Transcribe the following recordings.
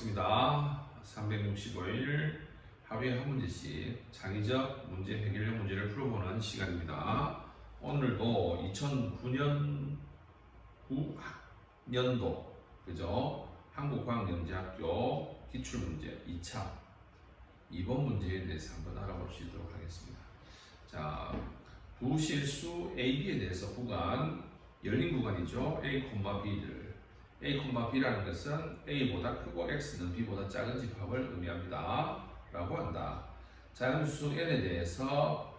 반갑습니다. 365일 하루에 한 문제씩 창의적 문제 해결력 문제를 풀어보는 시간입니다. 오늘도 2009년 9학년도 그죠? 한국과학영재학교 기출문제 2차 2번 문제에 대해서 한번 알아볼 수 있도록 하겠습니다. 자, 부실수 AB에 대해서 구간 열린 구간이죠. A, B를 A, B라는 것은 A보다 크고 X는 B보다 작은 집합을 의미합니다. 라고 한다. 자연수 N에 대해서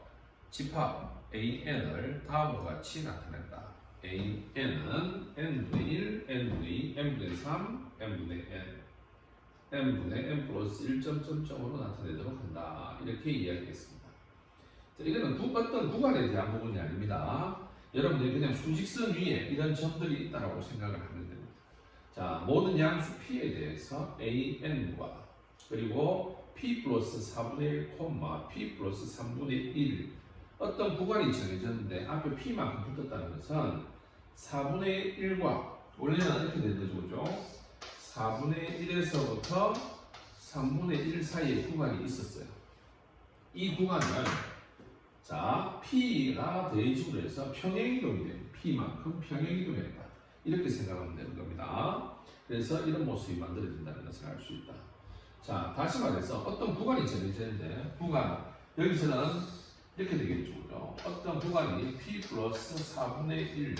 집합 AN을 다음과 같이 나타낸다. AN은 N분의 1, N분의 2, N분의 3, N분의 N N분의 N 플러스 1점점점으로 나타내도록 한다. 이렇게 이야기했습니다. 자, 이거는 구, 어떤 구간에 대한 부분이 아닙니다. 여러분들이 그냥 수직선 위에 이런 점들이 있다고 생각을 하면 됩니다. 자, 모든 양수 P에 대해서 AN과 그리고 P 플러스 4분의 1, P 플러스 3분의 1 어떤 구간이 정해졌는데 앞에 P만큼 붙었다는 것은 4분의 1과 원래는 이렇게 거죠. 그죠? 4분의 1에서부터 3분의 1 사이에 구간이 있었어요. 이 구간은 자, P가 대입으로 해서 평행이동이 됩니다. P만큼 평행이동했다. 이렇게 생각하면 되는 겁니다. 그래서 이런 모습이 만들어진다는 것을 알 수 있다. 자, 다시 말해서 어떤 구간이 정해지는데 구간 여기서는 이렇게 되겠죠. 어떤 구간이 P 플러스 4분의 1,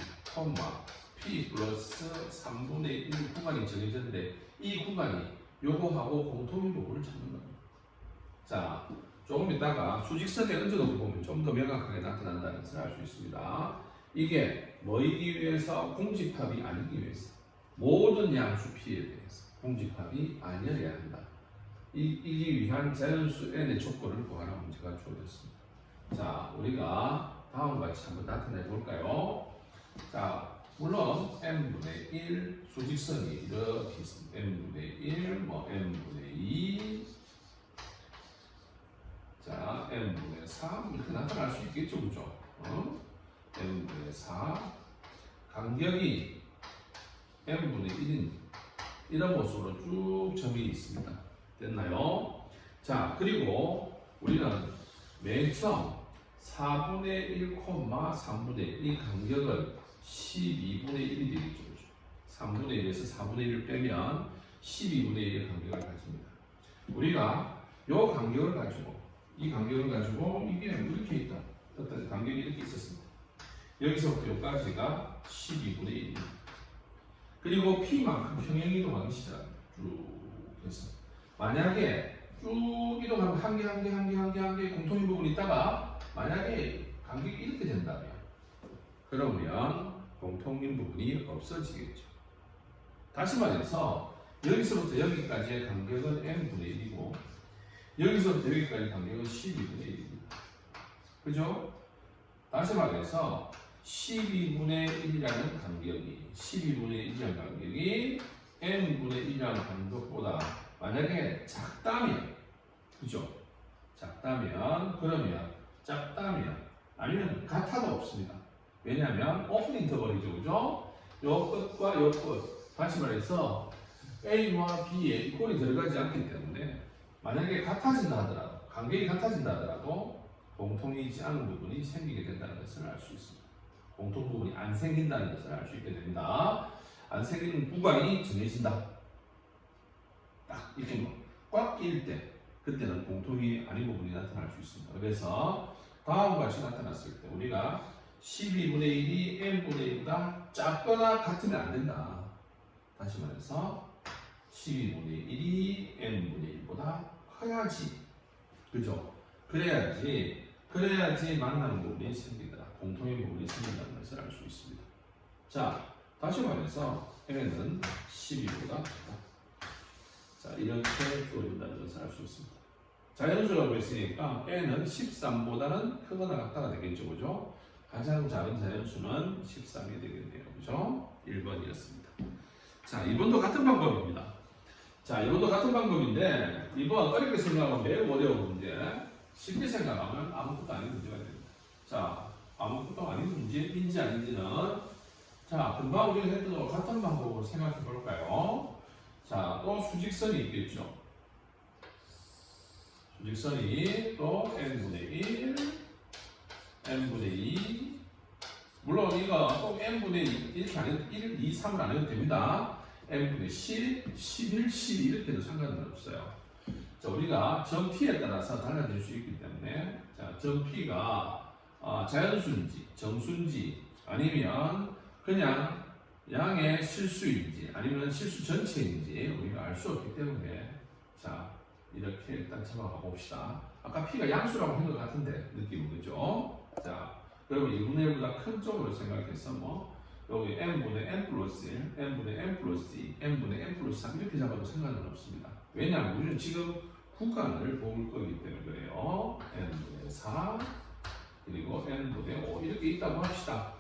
P 플러스 3분의 1 구간이 정해졌는데 이 구간이 요거하고 공통인 부분을 찾는 겁니다. 자, 조금 이따가 수직선에 얹어놓고 보면 좀 더 명확하게 나타난다는 것을 알 수 있습니다. 이게 뭐이기 위해서 공집합이 아니기 위해서 모든 양수 P에 대해서 공집합이 아니어야 한다. 이, 이기 위한 자연수 N의 조건을 구하는 문제가 주어졌습니다. 자, 우리가 다음과 같이 한번 나타내 볼까요? 자, 물론 n분의 1 수직선이 이렇게 있습니다. n분의 1, 뭐 n분의 2, 자 n분의 3 이렇게 나타날 수 있겠죠, 그죠? 어? N분의 4 간격이 n분의 1인 이런 모습으로 쭉 점이 있습니다. 됐나요? 자, 그리고 우리는 맨 처음 4분의 1, 3분의 1, 이 간격을 12분의 1이 되겠죠. 3분의 1에서 4분의 1을 빼면 12분의 1의 간격을 가집니다. 우리가 이 간격을 가지고 이 간격을 가지고 이게 이렇게 있다. 간격이 이렇게 있었습니다. 여기서부터 여기까지가 12분의 1입니다. 그리고 P만큼 평행 이동하기 시작합니다. 쭉 해서 만약에 쭉 이동하면 한 개, 한 개, 한 개, 한 개, 한 개 공통인 부분이 있다가 만약에 간격이 이렇게 된다면 그러면 공통인 부분이 없어지겠죠. 다시 말해서 여기서부터 여기까지의 간격은 n분의 1이고 여기서부터 여기까지 간격은 12분의 1입니다. 그죠? 다시 말해서 12분의 1이라는 간격이 12분의 1이라는 간격이 n분의 1이라는 간격보다 만약에 작다면 그죠? 작다면 그러면 작다면 아니면 같아도 없습니다. 왜냐하면 오픈 인터벌이죠, 그죠? 요 끝과 요 끝. 다시 말해서 A와 B에 이 꼴이 들어가지 않기 때문에 만약에 같아진다 하더라도 간격이 같아진다 하더라도 공통이지 않은 부분이 생기게 된다는 것을 알 수 있습니다. 공통 부분이 안 생긴다는 것을 알 수 있게 됩니다. 안 생기는 구간이 정해진다. 딱 이렇게 꽉 끼일 때 그때는 공통이 아닌 부분이 나타날 수 있습니다. 그래서 다음과 같이 나타났을 때 우리가 12분의 1이 n분의 1보다 작거나 같으면 안 된다. 다시 말해서 12분의 1이 n분의 1보다 커야지. 그죠? 그래야지, 그래야지 만나는 부분이 생기더라. 공통의 부분이 생긴다는 것을 알 수 있습니다. 자, 다시 말해서 n은 12보다 크다. 자, 이렇게 주어진다는 것을 알 수 있습니다. 자연수라고 했으니까 n은 13보다는 크거나 같다가 되겠죠. 그죠? 가장 작은 자연수는 13이 되겠네요. 그죠? 1번이었습니다. 자, 2번도 같은 방법입니다. 자, 2번도 같은 방법인데 2번 어렵게 생각하면 매우 어려운 문제 쉽게 생각하면 아무것도 아닌 문제가 됩니다. 자, 아무것도 아닌 문제인지 아닌지는 자, 금방 우리가 했던 것 같은 방법으로 생각해 볼까요? 자, 자, 또 수직선이 있겠죠. 수직선이 또 n분의 1, n분의 2. 물론 이거 꼭 n분의 2 이렇게 안 해도 1, 2, 3을 안 해도 됩니다. n분의 10, 11, 12 이렇게 해도 상관은 없어요. 자, 우리가 점 p에 따라서 달라질 수 있기 때문에 자, 점 p가 아, 자연수인지 정수인지 아니면 그냥 양의 실수인지 아니면 실수 전체인지 우리가 알 수 없기 때문에 자 이렇게 일단 잡아가 봅시다. 아까 p가 양수라고 한 것 같은데 느낌은 그죠? 자 그러면 2분의 1보다 큰 쪽으로 생각해서 뭐 여기 n분의 n 플러스 1, n분의 n 플러스 2, n분의 n 플러스 3 이렇게 잡아도 상관은 없습니다. 왜냐하면 우리는 지금 구간을 볼 거기 때문에 그래요. n분의 4 그리고 n분의 5 이렇게 있다고 합시다.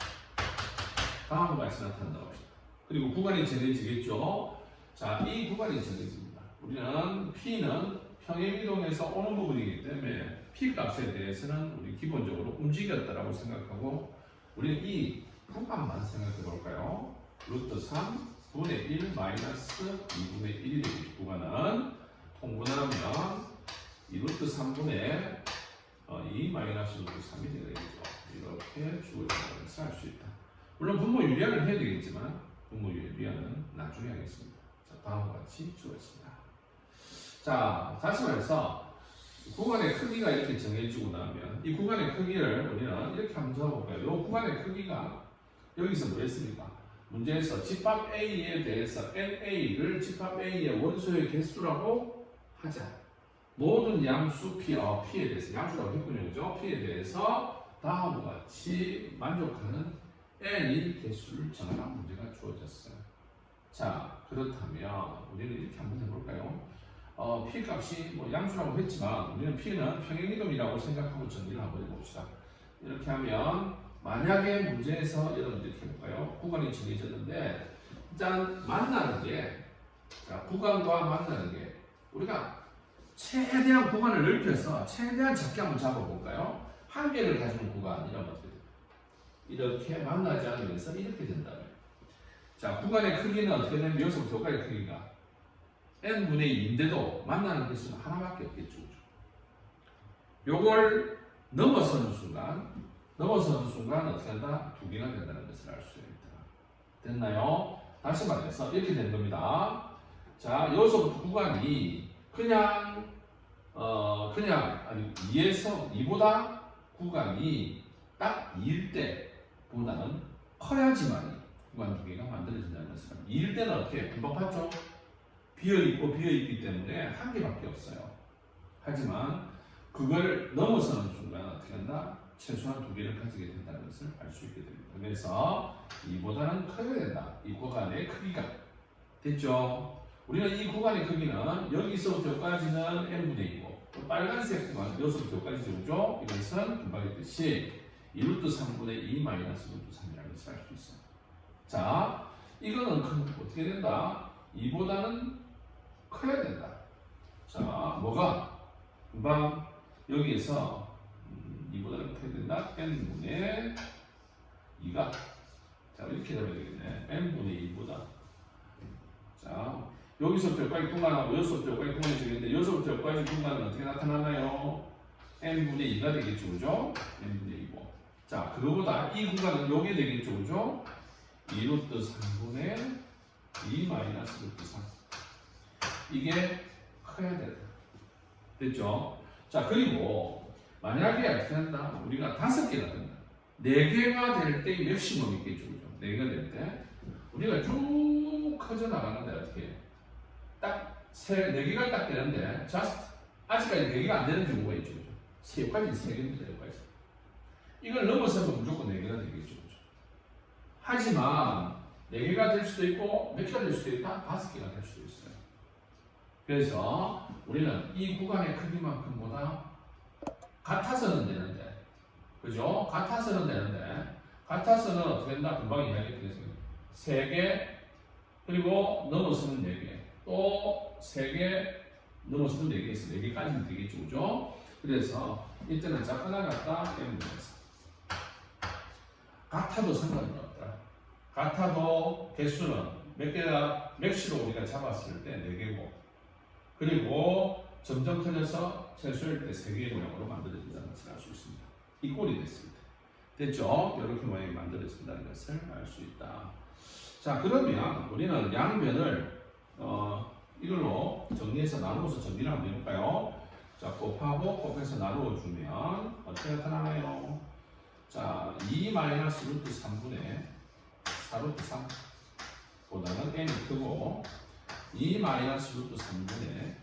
다음과 같이 나타난다고 합시다. 그리고 구간이 정해지겠죠. 자, 이 구간이 정해집니다. 우리는 P는 평행이동에서 오는 부분이기 때문에 P 값에 대해서는 우리 기본적으로 움직였다라고 생각하고 우리는 이 구간만 생각해 볼까요? 루트 3 분의 1 마이너스 2분의 1이 되겠죠. 구간은 통분하면 이 루트 3분의 어, 2 마이너스 루트 3이 되겠죠. 이렇게 주어진다고 해서 할수 있다. 물론 분모 유리화를 해야 되겠지만 분모 유리화는 나중에 하겠습니다. 자, 다음과 같이 주어집니다. 자, 다시 말해서 구간의 크기가 이렇게 정해지고 나면 이 구간의 크기를 우리는 이렇게 한번 적어볼까요? 이 구간의 크기가 여기서 뭐였습니까? 문제에서 집합 A에 대해서 NA를 집합 A의 원소의 개수라고 하자. 모든 양수 P, 어, P에 대해서 양수라고 했군요. 그죠? P에 대해서 다음과 같이 만족하는 n이 개수를 정하는 문제가 주어졌어요. 자, 그렇다면 우리는 이렇게 한번 해볼까요? 어, p 값이 뭐 양수라고 했지만 우리는 p는 평행이동이라고 생각하고 정리를 한번 해봅시다. 이렇게 하면 만약에 문제에서 여러분 이렇게 해볼까요? 구간이 정해졌는데 일단 만나는 게 자, 구간과 만나는 게 우리가 최대한 구간을 넓혀서 최대한 작게 한번 잡아볼까요? 한 개를 가지는 구간이라면 어떻게 돼요? 이렇게 만나지 않으면서 이렇게 된다. 자, 구간의 크기는 어떻게 되면 여기서부터 여기까지 크기가 n분의 2인데도 만나는 개수는 하나밖에 없겠죠. 요걸 넘어서는 순간, 넘어서는 순간 어떻게 한다? 두 개가 된다는 것을 알 수 있다. 됐나요? 다시 말해서 이렇게 된 겁니다. 자, 여기서부터 구간이 그냥, 어, 그냥, 아니, 2에서, 2보다 구간이 딱 2일 때보다는 커야지만 구간 두 개가 만들어진다는 것을 2일 때는 어떻게 금방 봤죠? 비어 있고 비어 있기 때문에 한 개밖에 없어요. 하지만 그걸 넘어서는 순간 어떻게 한다? 최소한 두 개를 가지게 된다는 것을 알 수 있게 됩니다. 그래서 이보다는 커야 된다. 이 구간의 크기가 됐죠? 우리는 이 구간의 크기는 여기서부터 여기까지는 n분의 2고 또 빨간색 구간 여기서부터 여기까지 오죠? 이것은 금방 했듯이 2루트 3분의 2 마이너스 루트 3이라는 것을 알 수 있어요. 자, 이거는 큰- 어떻게 된다? 이보다는 커야 된다. 자, 뭐가? 금방 여기에서 음, 이보다는 커야 된다. n분의 2가 자 이렇게 되면 되겠네. n분의 2보다 자 여기서부터 여기까지 공간하고 여기서부터 여기까지 공간이 되겠는데 여기서부터 여기까지 공간은 어떻게 나타나나요? n분의 2가 되겠죠, 그죠? n분의 2고 자 그거보다 이 공간은 요게 되겠죠, 그죠? 2루트 3분의 2 마이너스 루트 3 이게 커야 된다. 됐죠? 자 그리고 만약에 어떻게 한다? 우리가 다섯 개가 된다. 네 개가 될 때 맥시멈 있겠죠, 그죠? 네 개가 될 때 우리가 쭉 커져 나가는데 어떻게 딱 세 네 개가 딱 되는데 just 아직까지 네 개가 안 되는 경우가 있죠, 그죠? 세 여기까지 세 개입니다, 여기까지. 이걸 넘어서면 무조건 네 개가 되겠죠, 그죠? 하지만 네 개가 될 수도 있고 몇 개가 될 수도 있다, 다섯 개가 될 수도 있어요. 그래서 우리는 이 구간의 크기만큼보다 같아서는 되는데, 그죠? 같아서는 되는데, 같아서는 어떻게 된다? 금방 이야기했듯이 세 개, 그리고 넘어서는 네 개, 또세 개, 넘어서는 네개 있어. 네 개까지는 되겠죠, 그죠? 그래서 이때는 작거나 같다, m분에서 같아도 상관은 없다. 같아도 개수는 몇 개가 맥시로 우리가 잡았을 때 4개고 그리고 점점 틀려서 최소일 때 3개의 모양으로 만들어진다는 것을 알 수 있습니다. 이 꼴이 됐습니다. 됐죠? 이렇게 모양이 만들어진다는 것을 알 수 있다. 자 그러면 우리는 양변을 어, 이걸로 정리해서 나누어서 정리를 한번 해볼까요? 자 곱하고 곱해서 나누어주면 어떻게 나타나나요? 자, 2 마이너스 루트 3분의 4루트 3 보다는 n이 크고 2 마이너스 루트 3분의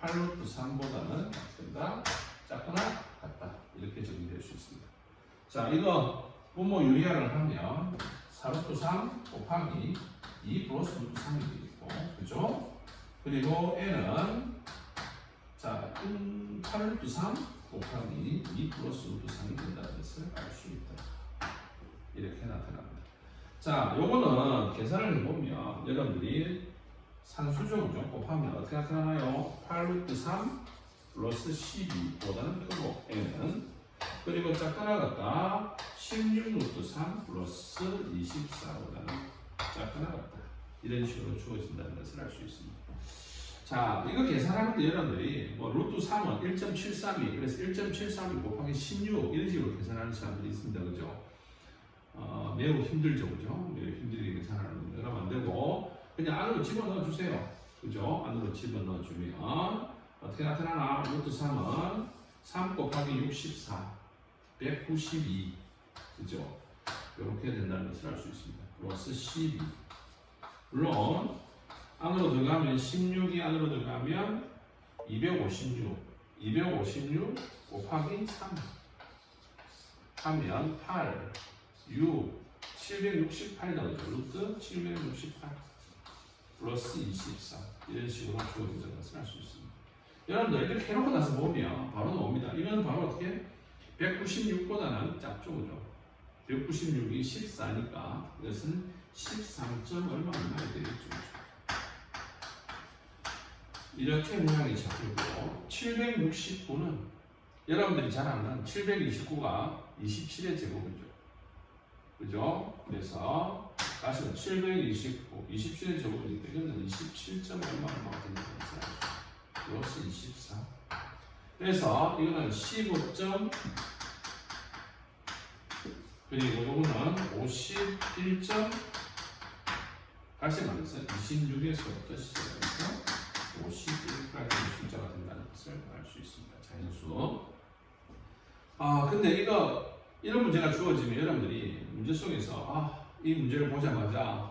8루트 3보다는 작다, 작거나 같다 이렇게 정리될 수 있습니다. 자, 이거 분모 유리화를 하면 4루트 3 곱하기 2 플러스 루트 3이 되겠고 그죠? 그리고 n은 자, 8루트 3 곱하기 2 플러스 3이 된다는 것을 알 수 있다. 이렇게 나타납니다. 자, 요거는 계산을 해보면 여러분들이 산수적으로 곱하면 어떻게 나타나나요? 8루트 3 플러스 12보다는 크고 n은 그리고 작거나 같다 16루트 3 플러스 24보다는 작거나 같다 이런 식으로 주어진다는 것을 알 수 있습니다. 자, 이거 계산하는데 여러분들이 뭐 루트 3은 1.732 그래서 1.732 곱하기 16 이런 식으로 계산하는 사람들이 있습니다. 그죠? 어, 매우 힘들죠. 그죠? 매우 힘들게 계산하는 건 그러면 안 되고 그냥 안으로 집어넣어 주세요. 그죠? 안으로 집어넣어 주면 어떻게 나타나나? 루트 3은 3 곱하기 64 192 그죠? 이렇게 된다는 것을 알 수 있습니다. 플러스 12 물론 안으로 들어가면 16이 안으로 들어가면 256 256 곱하기 3 하면 8 6 768이 나오죠. 루트 768 플러스 24 이런 식으로 주어진다는 것을 알 수 있습니다. 여러분들 이렇게 해놓고 나서 보면 바로 나옵니다. 이건 바로 어떻게? 196보다는 작죠 그죠? 196이 14니까 이것은 13점 얼마 얼마야 되겠죠 이렇게 모양이 잡히고 769는 여러분들이 잘 아는 729가 27의 제곱이죠. 그죠? 그래서 다시는 729, 27의 제곱이니까 이거는 27점 얼마 얼마가 된다는 알죠. 플러스 24. 그래서 이거는 15점 그리고 이거는 51점 다시 말해서 26에서부터 시작해서 51까지 숫자가 된다는 것을 알 수 있습니다. 자연수. 아, 근데 이거 이런 문제가 주어지면 여러분들이 문제 속에서 아, 이 문제를 보자마자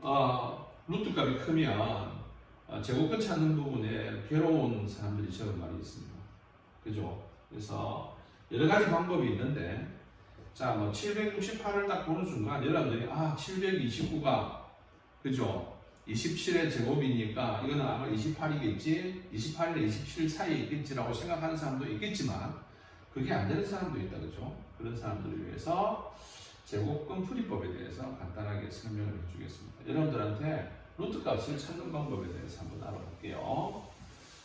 아, 루트 값이 크면 아, 제곱근 찾는 부분에 괴로운 사람들이 적은 많이 있습니다. 그죠? 그래서 여러 가지 방법이 있는데 자, 뭐 768을 딱 보는 순간 여러분들이 아, 729가 그죠? 27의 제곱이니까 이거는 아마 28이겠지, 28이나 27 사이에 있겠지라고 생각하는 사람도 있겠지만 그게 안 되는 사람도 있다 그죠? 그런 사람들을 위해서 제곱근 풀이법에 대해서 간단하게 설명을 해주겠습니다. 여러분들한테 루트 값을 찾는 방법에 대해서 한번 알아볼게요.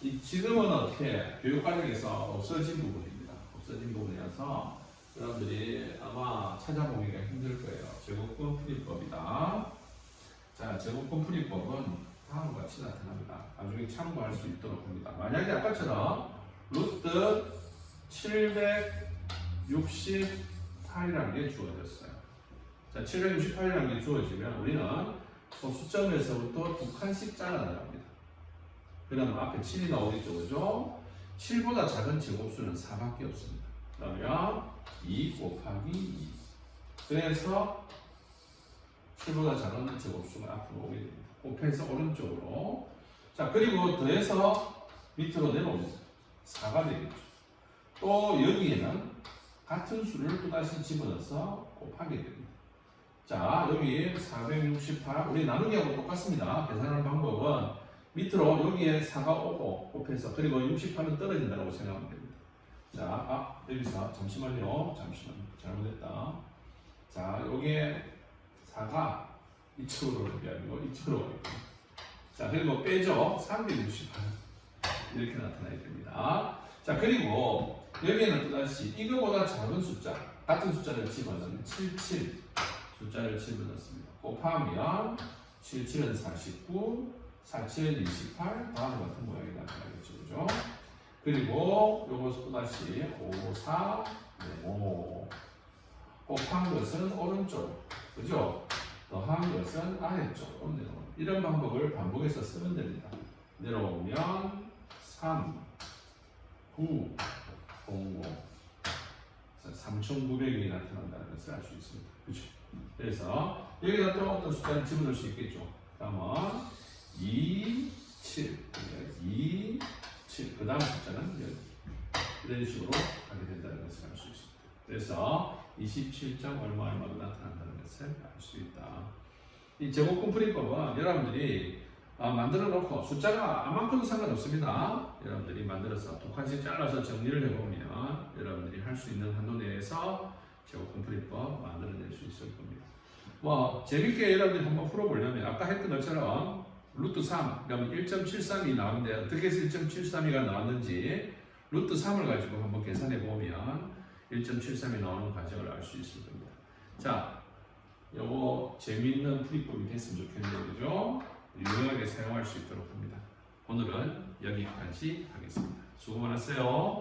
이 지금은 어떻게 교육 과정에서 없어진 부분입니다. 없어진 부분이라서 여러분들이 아마 찾아보기가 힘들 거예요. 제곱근 풀이법이다. 자, 제곱권 풀이법은 다음과 같이 나타납니다. 나중에 참고할 수 있도록 합니다. 만약에 아까처럼 루트 768이라는 게 주어졌어요. 자, 768이라는 게 주어지면 우리는 소수점에서부터 두 칸씩 잘라나갑니다. 그러면 앞에 7이 나오겠죠, 그죠? 7보다 작은 제곱수는 4밖에 없습니다. 그러면 2 곱하기 2. 그래서 7보다 작은 제곱수가 앞으로 오게 됩니다. 곱해서 오른쪽으로. 자, 그리고 더해서 밑으로 내려옵니다. 4가 되겠죠. 또 여기에는 같은 수를 또다시 집어넣어서 곱하게 됩니다. 자, 여기 468, 우리 나누기하고 똑같습니다. 계산하는 방법은 밑으로 여기에 4가 오고 곱해서 그리고 68은 떨어진다고 생각하면 됩니다. 자, 아, 여기서 잠시만요. 잠시만. 잘못했다. 자, 여기에 4가 이쪽으로 오는 게 아니고 이쪽으로 오는 거예요. 자, 그리고 빼죠. 368. 이렇게 나타나야 됩니다. 자, 그리고 여기에는 또다시 이거보다 작은 숫자, 같은 숫자를 집어넣는 77 숫자를 집어넣습니다. 곱하면 77은 49, 47은 28, 다음 같은 모양이 나타나겠죠. 그죠? 그리고 요것도 다시 5, 4, 네, 5. 곱한 것은 오른쪽, 그죠? 더한 것은 아래쪽으로 내려오는 이런 방법을 반복해서 쓰면 됩니다. 내려오면 3, 9, 0, 5. 3,900이 나타난다는 것을 알 수 있습니다. 그죠? 그래서 여기다 또 어떤 숫자를 집어넣을 수 있겠죠. 그러면 2, 7, 2, 7. 그 다음 숫자는 여기. 이런 식으로 하게 된다는 것을 알 수 있습니다. 그래서 27점 얼마 얼마가 나타난다는 것을 알 수 있다. 이 제곱근 풀이법은 여러분들이 아, 만들어 놓고 숫자가 아만큼 상관없습니다. 여러분들이 만들어서 두 칸씩 잘라서 정리를 해보면 여러분들이 할 수 있는 한도 내에서 제곱근 풀이법 만들어낼 수 있을 겁니다. 뭐 재밌게 여러분들이 한번 풀어보려면 아까 했던 것처럼 루트 3 그러면 1.73이 나오는데 어떻게 해서 1.73이가 나왔는지 루트 3을 가지고 한번 계산해 보면 1.73이 나오는 과정을 알 수 있을 겁니다. 자, 요거 재미있는 풀이법이 됐으면 좋겠네요. 그죠? 유용하게 사용할 수 있도록 합니다. 오늘은 여기까지 하겠습니다. 수고 많았어요.